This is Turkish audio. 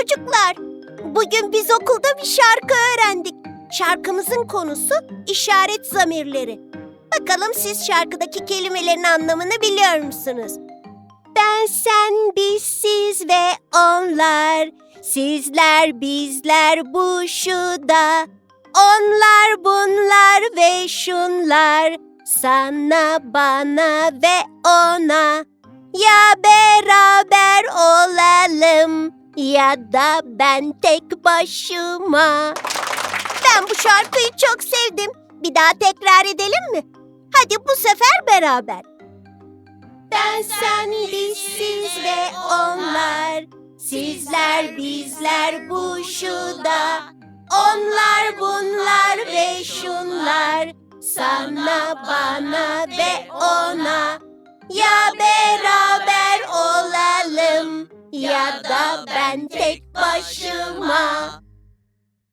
çocuklar. Bugün biz okulda bir şarkı öğrendik. Şarkımızın konusu işaret zamirleri. Bakalım siz şarkıdaki kelimelerin anlamını biliyor musunuz? Ben, sen, biz, siz ve onlar. Sizler, bizler, bu, şu da. Onlar, bunlar ve şunlar. Sana, bana ve ona. Ya beraber ya da ben tek başıma. Ben bu şarkıyı çok sevdim. Bir daha tekrar edelim mi? Hadi bu sefer beraber. Ben, sen, biz, siz ve onlar. Sizler, bizler, bu, şu da. Onlar, bunlar ve şunlar. Sana, bana ve ona. Ya da ben tek başıma.